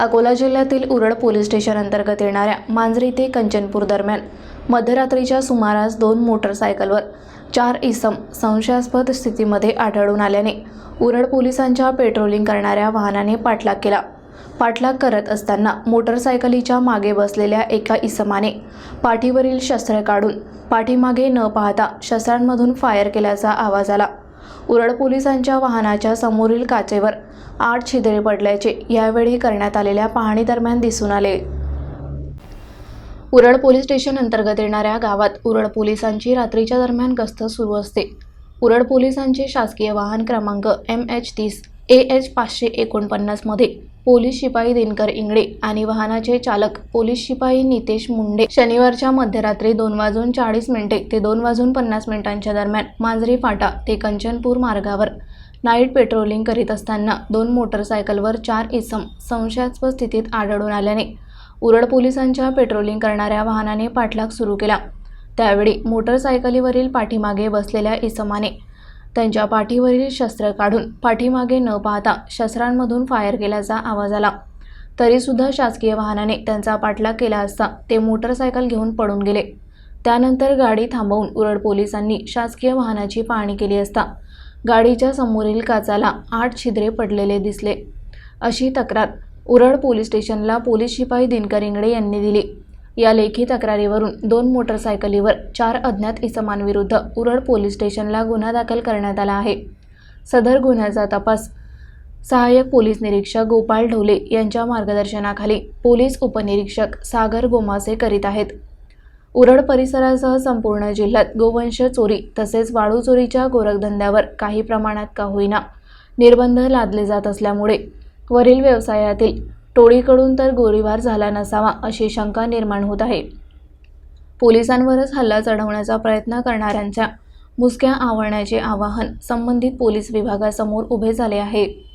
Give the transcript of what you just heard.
अकोला जिल्ह्यातील उरळ police station अंतर्गत येणाऱ्या मांजरी ते कंचनपूर दरम्यान मध्यरात्रीच्या सुमारास दोन मोटरसायकलवर चार इसम संशयास्पद स्थितीमध्ये आढळून आल्याने उरळ पोलिसांच्या पेट्रोलिंग करणाऱ्या वाहनाने पाठलाग केला. पाठलाग करत असताना मोटरसायकलीच्या मागे बसलेल्या एका इसमाने पाठीवरील शस्त्र काढून पाठीमागे न पाहता शस्त्रांमधून फायर केल्याचा आवाज आला. उरळ पोलिसांच्या वाहनाच्या समोरील काचेवर आठ छिद्रे पडल्याचे यावेळी करण्यात आलेल्या पाहणीदरम्यान दिसून आले. उरळ पोलीस स्टेशन अंतर्गत येणाऱ्या गावात उरळ पोलिसांची रात्रीच्या दरम्यान गस्त सुरू असते. उरळ पोलिसांचे शासकीय वाहन क्रमांक एम एच तीस ए एच पाचशे एकोणपन्नासमध्ये पोलीस शिपाई दिनकर इंगळे आणि वाहनाचे चालक पोलीस शिपाई नितेश मुंडे. शनिवारच्या मध्यरात्री दोन वाजून चाळीस मिनिटे ते दोन वाजून पन्नास मिनिटांच्या दरम्यान मांजरी फाटा ते कंचनपूर मार्गावर नाईट पेट्रोलिंग करीत असताना दोन मोटरसायकलवर चार इसम संशयास्पद स्थितीत आढळून आल्याने उरड पोलिसांच्या पेट्रोलिंग करणाऱ्या वाहनाने पाठलाग सुरू केला. त्यावेळी मोटरसायकलीवरील पाठीमागे बसलेल्या इसमाने त्यांच्या पाठीवरील शस्त्र काढून पाठीमागे न पाहता शस्त्रांमधून फायर केल्याचा आवाज आला. तरीसुद्धा शासकीय वाहनाने त्यांचा पाठलाग केला असता ते मोटरसायकल घेऊन पडून गेले. त्यानंतर गाडी थांबवून उरड पोलिसांनी शासकीय वाहनाची पाहणी केली असता गाडीच्या समोरील काचाला आठ छिद्रे पडलेले दिसले. अशी तक्रार उरड पोलीस स्टेशनला पोलीस शिपाई दिनकर इंगडे यांनी दिली. या लेखी तक्रारीवरून दोन मोटरसायकलीवर चार अज्ञात इसमांविरुद्ध उरळ पोलीस स्टेशनला गुन्हा दाखल करण्यात आला आहे. सदर गुन्ह्याचा तपास सहाय्यक पोलीस निरीक्षक गोपाळ ढोले यांच्या मार्गदर्शनाखाली पोलीस उपनिरीक्षक सागर गोमासे करीत आहेत. उरड परिसरासह संपूर्ण जिल्ह्यात गोवंश चोरी तसेच वाळू चोरीच्या गोरखधंद्यावर काही प्रमाणात का होईना निर्बंध लादले जात असल्यामुळे वरील व्यवसायातील टोळीकडून तर गोळीबार झाला नसावा अशी शंका निर्माण होत आहे. पोलिसांवरच हल्ला चढवण्याचा प्रयत्न करणाऱ्यांच्या मुसक्या आवळण्याचे आवाहन संबंधित पोलीस विभागासमोर उभे झाले आहे.